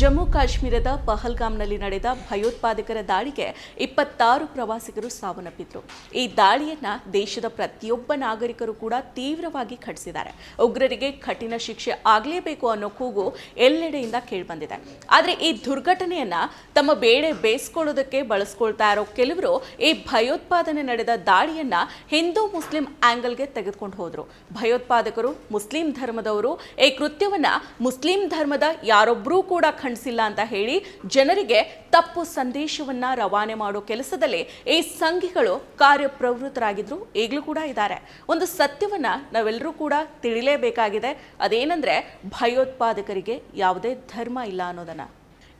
ಜಮ್ಮು ಕಾಶ್ಮೀರದ ಪಹಲ್ಗಾಮ್ನಲ್ಲಿ ನಡೆದ ಭಯೋತ್ಪಾದಕರ ದಾಳಿಗೆ ಇಪ್ಪತ್ತಾರು ಪ್ರವಾಸಿಗರು ಸಾವನ್ನಪ್ಪಿದ್ರು. ಈ ದಾಳಿಯನ್ನ ದೇಶದ ಪ್ರತಿಯೊಬ್ಬ ನಾಗರಿಕರು ಕೂಡ ತೀವ್ರವಾಗಿ ಖಂಡಿಸಿದ್ದಾರೆ. ಉಗ್ರರಿಗೆ ಕಠಿಣ ಶಿಕ್ಷೆ ಆಗಲೇಬೇಕು ಅನ್ನೋ ಕೂಗು ಎಲ್ಲೆಡೆಯಿಂದ ಕೇಳಿಬಂದಿದೆ. ಆದರೆ ಈ ದುರ್ಘಟನೆಯನ್ನ ತಮ್ಮ ಬೇಳೆ ಬೇಯಿಸ್ಕೊಳ್ಳೋದಕ್ಕೆ ಬಳಸ್ಕೊಳ್ತಾ ಇರೋ ಕೆಲವರು ಈ ಭಯೋತ್ಪಾದನೆ ನಡೆದ ದಾಳಿಯನ್ನ ಹಿಂದೂ ಮುಸ್ಲಿಂ ಆಂಗಲ್ಗೆ ತೆಗೆದುಕೊಂಡು ಹೋದ್ರು. ಭಯೋತ್ಪಾದಕರು ಮುಸ್ಲಿಂ ಧರ್ಮದವರು. ಈ ಕೃತ್ಯವನ್ನ ಮುಸ್ಲಿಂ ಧರ್ಮದ ಯಾರೊಬ್ಬರೂ ಕೂಡ ಖಂಡಿಸಿಲ್ಲ ಅಂತ ಹೇಳಿ ಜನರಿಗೆ ತಪ್ಪು ಸಂದೇಶವನ್ನ ರವಾನೆ ಮಾಡೋ ಕೆಲಸದಲ್ಲಿ ಈ ಸಂಘಿಗಳು ಕಾರ್ಯಪ್ರವೃತ್ತರಾಗಿದ್ರು, ಈಗಲೂ ಕೂಡ ಇದ್ದಾರೆ. ಒಂದು ಸತ್ಯವನ್ನ ನಾವೆಲ್ಲರೂ ಕೂಡ ತಿಳಿಲೇಬೇಕಾಗಿದೆ. ಅದೇನಂದ್ರೆ ಭಯೋತ್ಪಾದಕರಿಗೆ ಯಾವುದೇ ಧರ್ಮ ಇಲ್ಲ ಅನ್ನೋದನ್ನ.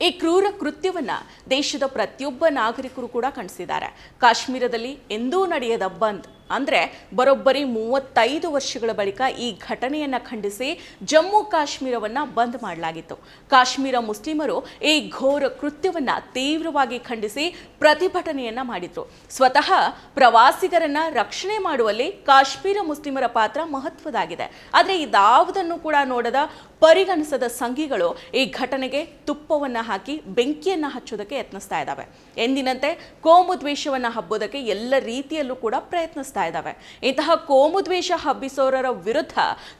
ಈ ಕ್ರೂರ ಕೃತ್ಯವನ್ನ ದೇಶದ ಪ್ರತಿಯೊಬ್ಬ ನಾಗರಿಕರು ಕೂಡ ಖಂಡಿಸಿದ್ದಾರೆ. ಕಾಶ್ಮೀರದಲ್ಲಿ ಎಂದೂ ನಡೆಯದ ಬಂದ್ ಅಂದ್ರೆ ಬರೋಬ್ಬರಿ ಮೂವತ್ತೈದು ವರ್ಷಗಳ ಬಳಿಕ ಈ ಘಟನೆಯನ್ನ ಖಂಡಿಸಿ ಜಮ್ಮು ಕಾಶ್ಮೀರವನ್ನ ಬಂದ್ ಮಾಡಲಾಗಿತ್ತು. ಕಾಶ್ಮೀರ ಮುಸ್ಲಿಮರು ಈ ಘೋರ ಕೃತ್ಯವನ್ನು ತೀವ್ರವಾಗಿ ಖಂಡಿಸಿ ಪ್ರತಿಭಟನೆಯನ್ನ ಮಾಡಿದ್ರು. ಸ್ವತಃ ಪ್ರವಾಸಿಗರನ್ನ ರಕ್ಷಣೆ ಮಾಡುವಲ್ಲಿ ಕಾಶ್ಮೀರ ಮುಸ್ಲಿಮರ ಪಾತ್ರ ಮಹತ್ವದಾಗಿದೆ. ಆದರೆ ಇದಾವುದನ್ನು ಕೂಡ ನೋಡದ ಪರಿಗಣಿಸದ ಸಂಘಿಗಳು ಈ ಘಟನೆಗೆ ತುಪ್ಪವನ್ನ ಹಾಕಿ ಬೆಂಕಿಯನ್ನ ಹಚ್ಚೋದಕ್ಕೆ ಯತ್ನಿಸ್ತಾ ಇದ್ದಾವೆ. ಎಂದಿನಂತೆ ಕೋಮು ದ್ವೇಷವನ್ನ ಹಬ್ಬೋದಕ್ಕೆ ಎಲ್ಲ ರೀತಿಯಲ್ಲೂ ಕೂಡ ಪ್ರಯತ್ನಿಸ್ತಾ ಇದ್ದಾವೆ. ಇಂತಹ ಕೋಮುದ್ವೇಷ ಹಬ್ಬಿಸೋರರ ವಿರುದ್ಧ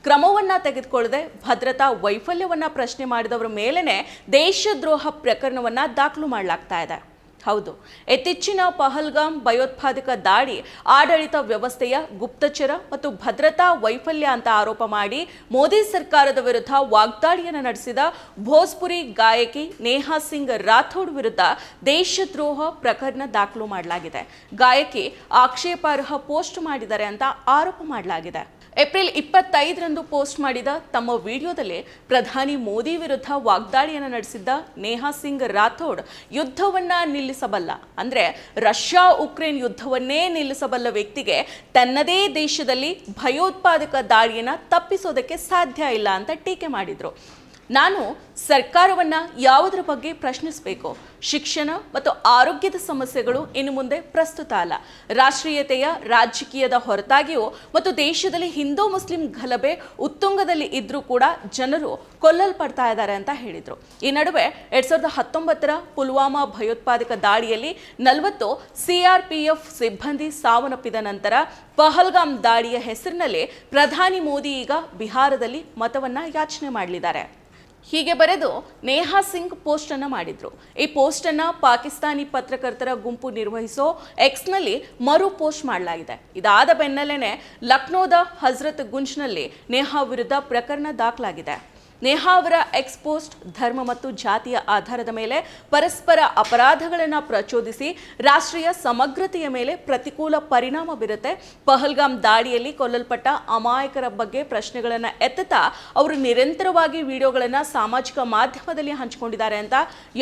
ಕ್ರಮವನ್ನ ತೆಗೆದುಕೊಳ್ಳದೆ ಭದ್ರತಾ ವೈಫಲ್ಯವನ್ನ ಪ್ರಶ್ನೆ ಮಾಡಿದವರ ಮೇಲೇನೆ ದೇಶದ್ರೋಹ ಪ್ರಕರಣವನ್ನ ದಾಖಲು ಮಾಡಲಾಗ್ತಾ ಇದೆ. ಹೌದು. ಇತ್ತೀಚಿನ ಪಹಲ್ಗಾಮ್ ಭಯೋತ್ಪಾದಕ ದಾಳಿ, ಆಡಳಿತ ವ್ಯವಸ್ಥೆಯ ಗುಪ್ತಚರ ಮತ್ತು ಭದ್ರತಾ ವೈಫಲ್ಯ ಅಂತ ಆರೋಪ ಮಾಡಿ ಮೋದಿ ಸರ್ಕಾರದ ವಿರುದ್ಧ ವಾಗ್ದಾಳಿಯನ್ನು ನಡೆಸಿದ ಭೋಜ್ಪುರಿ ಗಾಯಕಿ ನೇಹಾ ಸಿಂಗ್ ರಾಥೋಡ್ ವಿರುದ್ಧ ದೇಶದ್ರೋಹ ಪ್ರಕರಣ ದಾಖಲು ಮಾಡಲಾಗಿದೆ. ಗಾಯಕಿ ಆಕ್ಷೇಪಾರ್ಹ ಪೋಸ್ಟ್ ಮಾಡಿದ್ದಾರೆ ಅಂತ ಆರೋಪ ಮಾಡಲಾಗಿದೆ. ಏಪ್ರಿಲ್ ಇಪ್ಪತ್ತೈದರಂದು ಪೋಸ್ಟ್ ಮಾಡಿದ ತಮ್ಮ ವಿಡಿಯೋದಲ್ಲಿ ಪ್ರಧಾನಿ ಮೋದಿ ವಿರುದ್ಧ ವಾಗ್ದಾಳಿಯನ್ನು ನಡೆಸಿದ್ದ ನೇಹಾ ಸಿಂಗ್ ರಾಥೋಡ್ ಯುದ್ಧವನ್ನ ನಿಲ್ಲಿಸಬಲ್ಲ. ಅಂದ್ರೆ ರಷ್ಯಾ ಉಕ್ರೇನ್ ಯುದ್ಧವನ್ನೇ ನಿಲ್ಲಿಸಬಲ್ಲ ವ್ಯಕ್ತಿಗೆ ತನ್ನದೇ ದೇಶದಲ್ಲಿ ಭಯೋತ್ಪಾದಕ ದಾಳಿಯನ್ನು ತಪ್ಪಿಸೋದಕ್ಕೆ ಸಾಧ್ಯ ಇಲ್ಲ ಅಂತ ಟೀಕೆ ಮಾಡಿದ್ರು. ನಾನು ಸರ್ಕಾರವನ್ನು ಯಾವುದರ ಬಗ್ಗೆ ಪ್ರಶ್ನಿಸಬೇಕು? ಶಿಕ್ಷಣ ಮತ್ತು ಆರೋಗ್ಯದ ಸಮಸ್ಯೆಗಳು ಇನ್ನು ಮುಂದೆ ಪ್ರಸ್ತುತ ಅಲ್ಲ. ರಾಷ್ಟ್ರೀಯತೆಯ, ರಾಜಕೀಯದ ಹೊರತಾಗಿಯೂ ಮತ್ತು ದೇಶದಲ್ಲಿ ಹಿಂದೂ ಮುಸ್ಲಿಂ ಗಲಭೆ ಉತ್ತುಂಗದಲ್ಲಿ ಇದ್ದರೂ ಕೂಡ ಜನರು ಕೊಲ್ಲಲ್ಪಡ್ತಾ ಇದ್ದಾರೆ ಅಂತ ಹೇಳಿದರು. ಈ ನಡುವೆ ಎರಡ್ ಸಾವಿರದ ಹತ್ತೊಂಬತ್ತರ ಪುಲ್ವಾಮಾ ಭಯೋತ್ಪಾದಕ ದಾಳಿಯಲ್ಲಿ ನಲವತ್ತು ಸಿಆರ್ಪಿಎಫ್ ಸಿಬ್ಬಂದಿ ಸಾವನ್ನಪ್ಪಿದ ನಂತರ ಪಹಲ್ಗಾಮ್ ದಾಳಿಯ ಹೆಸರಿನಲ್ಲಿ ಪ್ರಧಾನಿ ಮೋದಿ ಈಗ ಬಿಹಾರದಲ್ಲಿ ಮತವನ್ನು ಯಾಚನೆ ಮಾಡಲಿದ್ದಾರೆ. ಹೀಗೆ ಬರೆದು ನೇಹಾ ಸಿಂಗ್ ಪೋಸ್ಟ್ ಅನ್ನು ಮಾಡಿದ್ರು. ಈ ಪೋಸ್ಟ್ ಅನ್ನ ಪಾಕಿಸ್ತಾನಿ ಪತ್ರಕರ್ತರ ಗುಂಪು ನಿರ್ವಹಿಸೋ ಎಕ್ಸ್ನಲ್ಲಿ ಮರು ಪೋಸ್ಟ್ ಮಾಡಲಾಗಿದೆ. ಇದಾದ ಬೆನ್ನಲ್ಲೇ ಲಕ್ನೋದ ಹಜರತ್ ಗುಂಜ್ನಲ್ಲಿ ನೇಹಾ ವಿರುದ್ಧ ಪ್ರಕರಣ ದಾಖಲಾಗಿದೆ. ನೇಹಾ ಅವರ ಎಕ್ಸ್ಪೋಸ್ಟ್ ಧರ್ಮ ಮತ್ತು ಜಾತಿಯ ಆಧಾರದ ಮೇಲೆ ಪರಸ್ಪರ ಅಪರಾಧಗಳನ್ನು ಪ್ರಚೋದಿಸಿ ರಾಷ್ಟ್ರೀಯ ಸಮಗ್ರತೆಯ ಮೇಲೆ ಪ್ರತಿಕೂಲ ಪರಿಣಾಮ ಬೀರುತ್ತೆ. ಪಹಲ್ಗಾಮ್ ದಾಳಿಯಲ್ಲಿ ಕೊಲ್ಲಲ್ಪಟ್ಟ ಅಮಾಯಕರ ಬಗ್ಗೆ ಪ್ರಶ್ನೆಗಳನ್ನು ಎತ್ತುತ್ತಾ ಅವರು ನಿರಂತರವಾಗಿ ವಿಡಿಯೋಗಳನ್ನು ಸಾಮಾಜಿಕ ಮಾಧ್ಯಮದಲ್ಲಿ ಹಂಚಿಕೊಂಡಿದ್ದಾರೆ ಅಂತ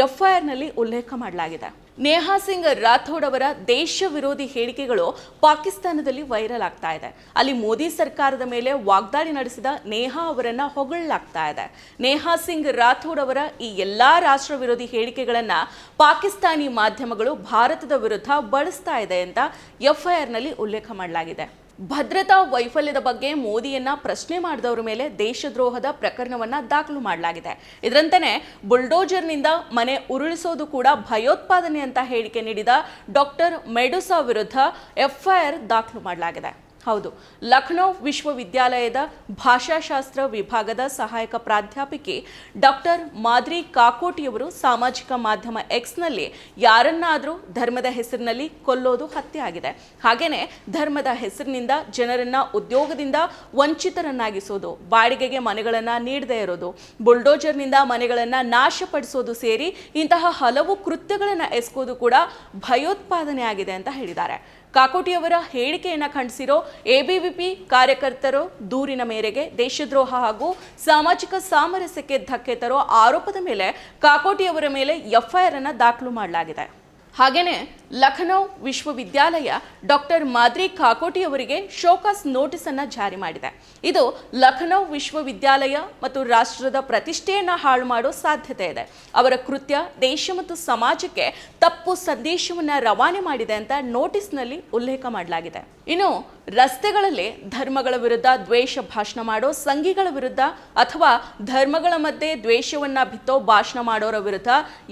ಎಫ್ಐಆರ್ನಲ್ಲಿ ಉಲ್ಲೇಖ ಮಾಡಲಾಗಿದೆ. ನೇಹಾ ಸಿಂಗ್ ರಾಥೋಡ್ ಅವರ ದೇಶ ವಿರೋಧಿ ಹೇಳಿಕೆಗಳು ಪಾಕಿಸ್ತಾನದಲ್ಲಿ ವೈರಲ್ ಆಗ್ತಾ ಇದೆ. ಅಲ್ಲಿ ಮೋದಿ ಸರ್ಕಾರದ ಮೇಲೆ ವಾಗ್ದಾಳಿ ನಡೆಸಿದ ನೇಹಾ ಅವರನ್ನ ಹೊಗಳಲಾಗ್ತಾ ಇದೆ. ನೇಹಾ ಸಿಂಗ್ ರಾಥೋಡ್ ಅವರ ಈ ಎಲ್ಲಾ ರಾಷ್ಟ್ರ ವಿರೋಧಿ ಹೇಳಿಕೆಗಳನ್ನ ಪಾಕಿಸ್ತಾನಿ ಮಾಧ್ಯಮಗಳು ಭಾರತದ ವಿರುದ್ಧ ಬಳಸ್ತಾ ಇದೆ ಅಂತ ಎಫ್ಐಆರ್ನಲ್ಲಿ ಉಲ್ಲೇಖ ಮಾಡಲಾಗಿದೆ. ಭದ್ರತಾ ವೈಫಲ್ಯದ ಬಗ್ಗೆ ಮೋದಿಯನ್ನ ಪ್ರಶ್ನೆ ಮಾಡಿದವರ ಮೇಲೆ ದೇಶದ್ರೋಹದ ಪ್ರಕರಣವನ್ನ ದಾಖಲು ಮಾಡಲಾಗಿದೆ. ಇದರಂತೆಯೇ ಬುಲ್ಡೋಜರ್ನಿಂದ ಮನೆ ಉರುಳಿಸೋದು ಕೂಡ ಭಯೋತ್ಪಾದನೆ ಅಂತ ಹೇಳಿಕೆ ನೀಡಿದ ಡಾಕ್ಟರ್ ಮೆಡುಸಾ ವಿರುದ್ಧ ಎಫ್ಐಆರ್ ದಾಖಲು ಮಾಡಲಾಗಿದೆ. ಹೌದು. ಲಖನೌ ವಿಶ್ವವಿದ್ಯಾಲಯದ ಭಾಷಾಶಾಸ್ತ್ರ ವಿಭಾಗದ ಸಹಾಯಕ ಪ್ರಾಧ್ಯಾಪಕಿ ಡಾಕ್ಟರ್ ಮಾದ್ರಿ ಕಾಕೋಟಿಯವರು ಸಾಮಾಜಿಕ ಮಾಧ್ಯಮ ಎಕ್ಸ್ನಲ್ಲಿ ಯಾರನ್ನಾದರೂ ಧರ್ಮದ ಹೆಸರಿನಲ್ಲಿ ಕೊಲ್ಲೋದು ಹತ್ಯೆ ಆಗಿದೆ. ಹಾಗೆಯೇ ಧರ್ಮದ ಹೆಸರಿನಿಂದ ಜನರನ್ನ ಉದ್ಯೋಗದಿಂದ ವಂಚಿತರನ್ನಾಗಿಸೋದು, ಬಾಡಿಗೆಗೆ ಮನೆಗಳನ್ನು ನೀಡದೇ ಇರೋದು, ಬುಲ್ಡೋಜರ್ನಿಂದ ಮನೆಗಳನ್ನು ನಾಶಪಡಿಸೋದು ಸೇರಿ ಇಂತಹ ಹಲವು ಕೃತ್ಯಗಳನ್ನು ಎಸ್ಕೋದು ಕೂಡ ಭಯೋತ್ಪಾದನೆ ಆಗಿದೆ ಅಂತ ಹೇಳಿದ್ದಾರೆ. ಕಾಕೋಟಿಯವರ ಹೇಳಿಕೆಯನ್ನು ಖಂಡಿಸಿರೋ ಎಬಿವಿಪಿ ಕಾರ್ಯಕರ್ತರು ದೂರಿನ ಮೇರೆಗೆ ದೇಶದ್ರೋಹ ಹಾಗೂ ಸಾಮಾಜಿಕ ಸಾಮರಸ್ಯಕ್ಕೆ ಧಕ್ಕೆ ತರೋ ಆರೋಪದ ಮೇಲೆ ಕಾಕೋಟಿಯವರ ಮೇಲೆ ಎಫ್ಐಆರ್ ಅನ್ನು ದಾಖಲು ಮಾಡಲಾಗಿದೆ. ಹಾಗೇನೆ ಲಖನೌ ವಿಶ್ವವಿದ್ಯಾಲಯ ಡಾಕ್ಟರ್ ಮಾದ್ರಿ ಕಾಕೋಟಿ ಅವರಿಗೆ ಶೋಕಾಸ್ ನೋಟಿಸ್ ಅನ್ನ ಜಾರಿ ಮಾಡಿದೆ. ಇದು ಲಖನೌ ವಿಶ್ವವಿದ್ಯಾಲಯ ಮತ್ತು ರಾಷ್ಟ್ರದ ಪ್ರತಿಷ್ಠೆಯನ್ನು ಹಾಳು ಮಾಡೋ ಸಾಧ್ಯತೆ ಇದೆ. ಅವರ ಕೃತ್ಯ, ದೇಶ ಮತ್ತು ಸಮಾಜಕ್ಕೆ ತಪ್ಪು ಸಂದೇಶವನ್ನು ರವಾನೆ ಮಾಡಿದೆ ಅಂತ ನೋಟಿಸ್ನಲ್ಲಿ ಉಲ್ಲೇಖ ಮಾಡಲಾಗಿದೆ. ಇನ್ನು ರಸ್ತೆಗಳಲ್ಲಿ ಧರ್ಮಗಳ ವಿರುದ್ಧ ದ್ವೇಷ ಭಾಷಣ ಮಾಡೋ ಸಂಘಿಗಳ ವಿರುದ್ಧ ಅಥವಾ ಧರ್ಮಗಳ ಮಧ್ಯೆ ದ್ವೇಷವನ್ನು ಬಿತ್ತೋ ಭಾಷಣ ಮಾಡೋರ ವಿರುದ್ಧ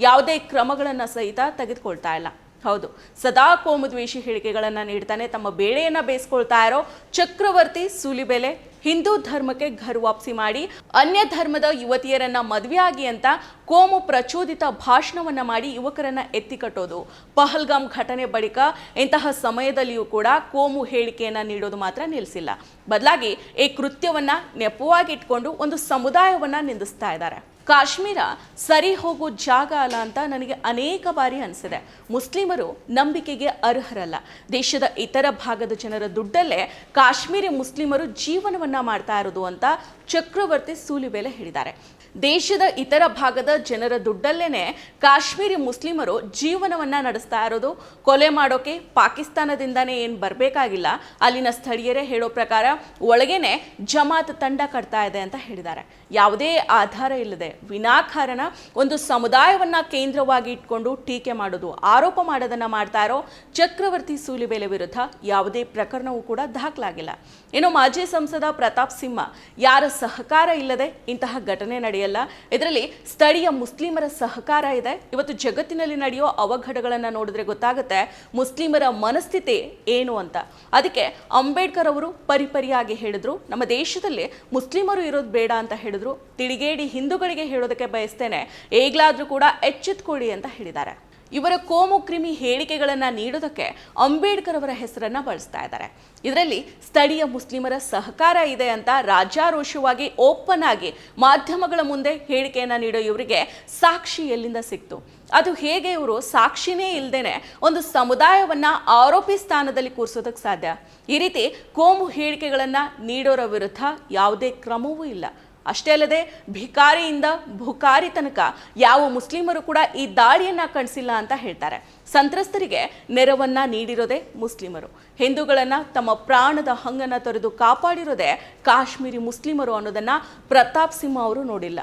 ಯಾವುದೇ ಕ್ರಮಗಳನ್ನು ಸಹಿತ ತೆಗೆದುಕೊಳ್ತಾ ಇಲ್ಲ. ಹೌದು. ಸದಾ ಕೋಮುದ್ವೇಷಿ ಹೇಳಿಕೆಗಳನ್ನು ನೀಡ್ತಾನೆ, ತಮ್ಮ ಬೇಳೆಯನ್ನು ಬೇಯಿಸ್ಕೊಳ್ತಾ ಇರೋ ಚಕ್ರವರ್ತಿ ಸೂಲಿಬೆಲೆ ಹಿಂದೂ ಧರ್ಮಕ್ಕೆ ಘರ್ ವಾಪಸಿ ಮಾಡಿ, ಅನ್ಯ ಧರ್ಮದ ಯುವತಿಯರನ್ನ ಮದುವೆಯಾಗಿ ಅಂತ ಕೋಮು ಪ್ರಚೋದಿತ ಭಾಷಣವನ್ನ ಮಾಡಿ ಯುವಕರನ್ನ ಎತ್ತಿಕಟ್ಟೋದು ಪಹಲ್ಗಾಮ್ ಘಟನೆ ಬಳಿಕ ಇಂತಹ ಸಮಯದಲ್ಲಿಯೂ ಕೂಡ ಕೋಮು ಹೇಳಿಕೆಯನ್ನ ನೀಡೋದು ಮಾತ್ರ ನಿಲ್ಲಿಸಿಲ್ಲ ಬದಲಾಗಿ ಈ ಕೃತ್ಯವನ್ನ ನೆಪವಾಗಿ ಇಟ್ಕೊಂಡು ಒಂದು ಸಮುದಾಯವನ್ನ ನಿಂದಿಸ್ತಾ ಇದ್ದಾರೆ. ಕಾಶ್ಮೀರ ಸರಿ ಹೋಗೋ ಜಾಗ ಅಲ್ಲ ಅಂತ ನನಗೆ ಅನೇಕ ಬಾರಿ ಅನಿಸಿದೆ. ಮುಸ್ಲಿಮರು ನಂಬಿಕೆಗೆ ಅರ್ಹರಲ್ಲ. ದೇಶದ ಇತರ ಭಾಗದ ಜನರ ದುಡ್ಡಲ್ಲೇ ಕಾಶ್ಮೀರಿ ಮುಸ್ಲಿಮರು ಜೀವನವನ್ನ ಮಾಡ್ತಾ ಇರೋದು ಅಂತ ಚಕ್ರವರ್ತಿ ಸೂಲಿಬೇಲೆ ಹೇಳಿದ್ದಾರೆ. ದೇಶದ ಇತರ ಭಾಗದ ಜನರ ದುಡ್ಡಲ್ಲೇನೆ ಕಾಶ್ಮೀರಿ ಮುಸ್ಲಿಮರು ಜೀವನವನ್ನ ನಡೆಸ್ತಾ ಇರೋದು. ಕೊಲೆ ಮಾಡೋಕೆ ಪಾಕಿಸ್ತಾನದಿಂದಾನೇ ಏನು ಬರಬೇಕಾಗಿಲ್ಲ. ಅಲ್ಲಿನ ಸ್ಥಳೀಯರೇ ಹೇಳೋ ಪ್ರಕಾರ ಒಳಗೇನೆ ಜಮಾತ್ ತಂಡ ಕಟ್ತಾ ಇದೆ ಅಂತ ಹೇಳಿದ್ದಾರೆ. ಯಾವುದೇ ಆಧಾರ ಇಲ್ಲದೆ ವಿನಾಕಾರಣ ಒಂದು ಸಮುದಾಯವನ್ನ ಕೇಂದ್ರವಾಗಿ ಇಟ್ಕೊಂಡು ಟೀಕೆ ಮಾಡೋದು, ಆರೋಪ ಮಾಡೋದನ್ನ ಮಾಡ್ತಾ ಇರೋ ಚಕ್ರವರ್ತಿ ಸೂಲಿಬೇಲೆ ವಿರುದ್ಧ ಯಾವುದೇ ಪ್ರಕರಣವೂ ಕೂಡ ದಾಖಲಾಗಿಲ್ಲ. ಏನೋ ಮಾಜಿ ಸಂಸದ ಪ್ರತಾಪ್ ಸಿಂಹ ಯಾರ ಸಹಕಾರ ಇಲ್ಲದೆ ಇಂತಹ ಘಟನೆ ನಡೆಯಲ್ಲ. ಇದರಲ್ಲಿ ಸ್ಥಳೀಯ ಮುಸ್ಲಿಮರ ಸಹಕಾರ ಇದೆ. ಇವತ್ತು ಜಗತ್ತಿನಲ್ಲಿ ನಡೆಯೋ ಅವಘಡಗಳನ್ನು ನೋಡಿದ್ರೆ ಗೊತ್ತಾಗುತ್ತೆ ಮುಸ್ಲಿಮರ ಮನಸ್ಥಿತಿ ಏನು ಅಂತ. ಅದಕ್ಕೆ ಅಂಬೇಡ್ಕರ್ ಅವರು ಪರಿಪರಿಯಾಗಿ ಹೇಳಿದ್ರು. ನಮ್ಮ ದೇಶದಲ್ಲಿ ಮುಸ್ಲಿಮರು ಇರೋದು ಬೇಡ ಅಂತ ಹೇಳಿದ್ರು. ತಿಳಿಗೇಡಿ ಹಿಂದೂಗಳಿಗೆ ಹೇಳೋದಕ್ಕೆ ಬಯಸ್ತೇನೆ. ಈಗಲಾದ್ರೂ ಕೂಡ ಎಚ್ಚೆತ್ಕೊಳ್ಳಿ ಅಂತ ಹೇಳಿದ್ದಾರೆ. ಇವರ ಕೋಮು ಕ್ರಿಮಿ ಹೇಳಿಕೆಗಳನ್ನು ನೀಡೋದಕ್ಕೆ ಅಂಬೇಡ್ಕರ್ ಅವರ ಹೆಸರನ್ನು ಬಳಸ್ತಾ ಇದ್ದಾರೆ. ಇದರಲ್ಲಿ ಸ್ಥಳೀಯ ಮುಸ್ಲಿಮರ ಸಹಕಾರ ಇದೆ ಅಂತ ರಾಜಾರೋಷವಾಗಿ ಓಪನ್ ಆಗಿ ಮಾಧ್ಯಮಗಳ ಮುಂದೆ ಹೇಳಿಕೆಯನ್ನು ನೀಡೋ ಇವರಿಗೆ ಸಾಕ್ಷಿ ಎಲ್ಲಿಂದ ಸಿಕ್ತು? ಅದು ಹೇಗೆ ಇವರು ಸಾಕ್ಷಿನೇ ಇಲ್ಲದೇನೆ ಒಂದು ಸಮುದಾಯವನ್ನು ಆರೋಪಿ ಸ್ಥಾನದಲ್ಲಿ ಕೂರಿಸೋದಕ್ಕೆ ಸಾಧ್ಯ? ಈ ರೀತಿ ಕೋಮು ಹೇಳಿಕೆಗಳನ್ನು ನೀಡೋರ ವಿರುದ್ಧ ಯಾವುದೇ ಕ್ರಮವೂ ಇಲ್ಲ. ಅಷ್ಟೇ ಅಲ್ಲದೆ ಭಿಕಾರಿಯಿಂದ ಭುಕಾರಿ ತನಕ ಯಾವ ಮುಸ್ಲಿಮರು ಕೂಡ ಈ ದಾಳಿಯನ್ನ ಕಣಿಸಿಲ್ಲ ಅಂತ ಹೇಳ್ತಾರೆ. ಸಂತ್ರಸ್ತರಿಗೆ ನೆರವನ್ನ ನೀಡಿರೋದೇ ಮುಸ್ಲಿಮರು. ಹಿಂದೂಗಳನ್ನ ತಮ್ಮ ಪ್ರಾಣದ ಹಂಗನ್ನ ತೊರೆದು ಕಾಪಾಡಿರೋದೇ ಕಾಶ್ಮೀರಿ ಮುಸ್ಲಿಮರು ಅನ್ನೋದನ್ನ ಪ್ರತಾಪ್ ಸಿಂಹ ಅವರು ನೋಡಿಲ್ಲ.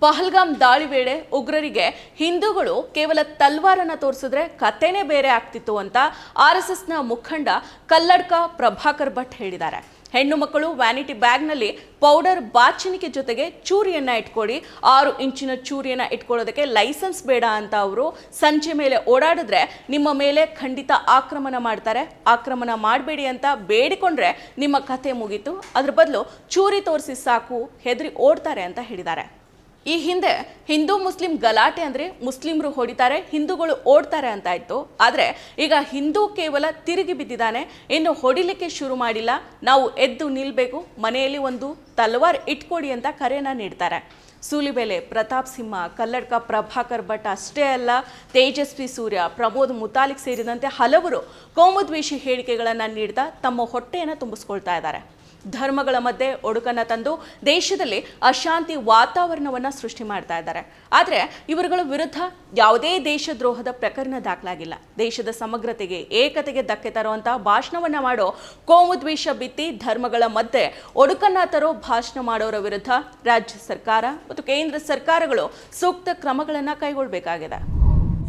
ಪಹಲ್ಗಾಮ್ ದಾಳಿ ವೇಳೆ ಉಗ್ರರಿಗೆ ಹಿಂದೂಗಳು ಕೇವಲ ತಲ್ವಾರನ್ನ ತೋರಿಸಿದ್ರೆ ಕತೆನೇ ಬೇರೆ ಆಗ್ತಿತ್ತು ಅಂತ ಆರ್ ಎಸ್ ಎಸ್ನ ಮುಖಂಡ ಕಲ್ಲಡ್ಕ ಪ್ರಭಾಕರ್ ಭಟ್ ಹೇಳಿದ್ದಾರೆ. ಹೆಣ್ಣು ಮಕ್ಕಳು ವ್ಯಾನಿಟಿ ಬ್ಯಾಗ್ನಲ್ಲಿ ಪೌಡರ್ ಬಾಚಣಿಕೆ ಜೊತೆಗೆ ಚೂರಿಯನ್ನು ಇಟ್ಕೊಳ್ಳಿ ಆರು ಇಂಚಿನ ಚೂರಿಯನ್ನು ಇಟ್ಕೊಳ್ಳೋದಕ್ಕೆ ಲೈಸೆನ್ಸ್ ಬೇಡ ಅಂತ ಅವರು ಸಂಜೆ ಮೇಲೆ ಓಡಾಡಿದ್ರೆ ನಿಮ್ಮ ಮೇಲೆ ಖಂಡಿತ ಆಕ್ರಮಣ ಮಾಡ್ತಾರೆ. ಆಕ್ರಮಣ ಮಾಡಬೇಡಿ ಅಂತ ಬೇಡಿಕೊಂಡ್ರೆ ನಿಮ್ಮ ಕಥೆ ಮುಗೀತು. ಅದ್ರ ಬದಲು ಚೂರಿ ತೋರಿಸಿ ಸಾಕು, ಹೆದರಿ ಓಡ್ತಾರೆ ಅಂತ ಹೇಳಿದ್ದಾರೆ. ಈ ಹಿಂದೆ ಹಿಂದೂ ಮುಸ್ಲಿಂ ಗಲಾಟೆ ಅಂದರೆ ಮುಸ್ಲಿಮರು ಹೊಡಿತಾರೆ, ಹಿಂದೂಗಳು ಓಡ್ತಾರೆ ಅಂತ ಇತ್ತು. ಆದರೆ ಈಗ ಹಿಂದೂ ಕೇವಲ ತಿರುಗಿ ಬಿದ್ದಿದ್ದಾನೆ, ಇನ್ನು ಹೊಡಿಲಿಕ್ಕೆ ಶುರು ಮಾಡಿಲ್ಲ. ನಾವು ಎದ್ದು ನಿಲ್ಬೇಕು, ಮನೆಯಲ್ಲಿ ಒಂದು ತಲವಾರ್ ಇಟ್ಕೊಡಿ ಅಂತ ಕರೆಯನ್ನ ನೀಡ್ತಾರೆ. ಸೂಲಿಬೆಲೆ, ಪ್ರತಾಪ್ ಸಿಂಹ, ಕಲ್ಲಡ್ಕ, ಪ್ರಭಾಕರ್ ಭಟ್ ಅಷ್ಟೇ ಅಲ್ಲ, ತೇಜಸ್ವಿ ಸೂರ್ಯ, ಪ್ರಮೋದ್ ಮುತಾಲಿಕ್ ಸೇರಿದಂತೆ ಹಲವರು ಕೋಮುದ್ವೇಷಿ ಹೇಳಿಕೆಗಳನ್ನು ನೀಡ್ತಾ ತಮ್ಮ ಹೊಟ್ಟೆಯನ್ನು ತುಂಬಿಸ್ಕೊಳ್ತಾ ಇದ್ದಾರೆ. ಧರ್ಮಗಳ ಮಧ್ಯೆ ಒಡುಕನ್ನು ತಂದು ದೇಶದಲ್ಲಿ ಅಶಾಂತಿ ವಾತಾವರಣವನ್ನ ಸೃಷ್ಟಿ ಮಾಡ್ತಾ ಇದ್ದಾರೆ. ಆದರೆ ಇವರುಗಳ ವಿರುದ್ಧ ಯಾವುದೇ ದೇಶದ್ರೋಹದ ಪ್ರಕರಣ ದಾಖಲಾಗಿಲ್ಲ. ದೇಶದ ಸಮಗ್ರತೆಗೆ, ಏಕತೆಗೆ ಧಕ್ಕೆ ತರುವಂತಹ ಭಾಷಣವನ್ನ ಮಾಡೋ ಕೋಮುದ್ವೇಷ ಬಿತ್ತಿ ಧರ್ಮಗಳ ಮಧ್ಯೆ ಒಡುಕನ್ನ ತರೋ ಭಾಷಣ ಮಾಡೋರ ವಿರುದ್ಧ ರಾಜ್ಯ ಸರ್ಕಾರ ಮತ್ತು ಕೇಂದ್ರ ಸರ್ಕಾರಗಳು ಸೂಕ್ತ ಕ್ರಮಗಳನ್ನು ಕೈಗೊಳ್ಳಬೇಕಾಗಿದೆ